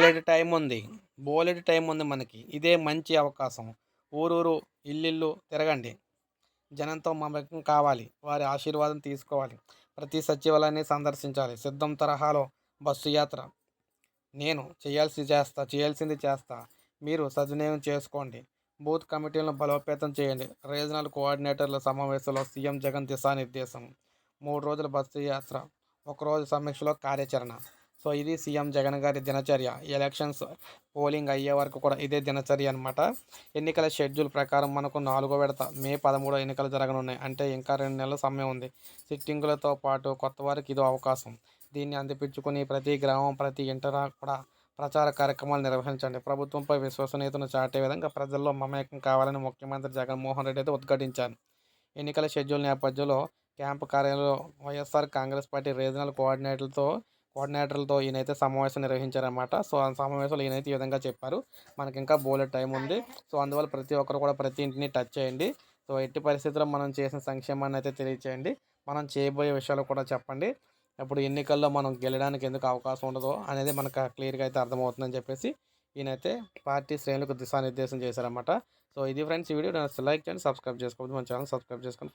బోలెడు టైం ఉంది. బోలెడు టైం ఉంది మనకి. ఇదే మంచి అవకాశం. ఊరూరు ఇల్లిల్లు తిరగండి. జనంతో మమకం కావాలి. వారి ఆశీర్వాదం తీసుకోవాలి. ప్రతి సచివాలయాన్ని సందర్శించాలి. సిద్ధం తరహాలో బస్సు యాత్ర. నేను చేయాల్సి చేస్తా చేయాల్సింది చేస్తా. మీరు సద్వినియోగం చేసుకోండి. బూత్ కమిటీలను బలోపేతం చేయండి. రీజనల్ కోఆర్డినేటర్ల సమావేశంలో సీఎం జగన్ దిశానిర్దేశం. మూడు రోజుల బస్సు యాత్ర. ఒకరోజు సమీక్షలో కార్యాచరణ. సో ఇది సీఎం జగన్ గారి దినచర్య. ఎలక్షన్స్ పోలింగ్ అయ్యే వరకు కూడా ఇదే దినచర్య అనమాట ఎన్నికల షెడ్యూల్ ప్రకారం మనకు నాలుగో విడత మే పదమూడో ఎన్నికలు జరగనున్నాయి. అంటే ఇంకా రెండు నెలల సమయం ఉంది. సిట్టింగులతో పాటు కొత్త వారికి ఇది అవకాశం. దీన్ని అందిపించుకుని ప్రతి గ్రామం ప్రతి ఇంటరా కూడా ప్రచార కార్యక్రమాలు నిర్వహించండి. ప్రభుత్వంపై విశ్వసనీయతను చాటే విధంగా ప్రజల్లో మమేకం కావాలని ముఖ్యమంత్రి జగన్మోహన్ రెడ్డి అయితే ఉద్ఘాటించారు. ఎన్నికల షెడ్యూల్ నేపథ్యంలో క్యాంపు కార్యాలయంలో వైఎస్ఆర్ కాంగ్రెస్ పార్టీ రీజనల్ కోఆర్డినేటర్లతో కోఆర్డినేటర్లతో ఈయనైతే సమావేశం నిర్వహించారన్నమాట. సో ఆ సమావేశంలో ఈయనైతే ఈ విధంగా చెప్పారు. మనకి ఇంకా బోలెట్ టైం ఉంది. సో అందువల్ల ప్రతి ఒక్కరు కూడా ప్రతి ఇంటిని టచ్ చేయండి. సో ఎట్టి పరిస్థితుల్లో మనం చేసిన సంక్షేమాన్ని అయితే తెలియచేయండి. మనం చేయబోయే విషయాలు కూడా చెప్పండి. ఇప్పుడు ఎన్నికల్లో మనం గెలడానికి ఎందుకు అవకాశం ఉండదో అనేది మనకు క్లియర్గా అయితే అర్థమవుతుందని చెప్పేసి ఈయనైతే పార్టీ శ్రేణులకు దిశానిర్దేశం చేశారన్నమాట. సో ఇది ఫ్రెండ్స్ ఈ వీడియో. లైక్ చేయండి సబ్స్క్రైబ్ చేసుకోవద్దు. మన ఛానల్ సబ్స్క్రైబ్ చేసుకోండి.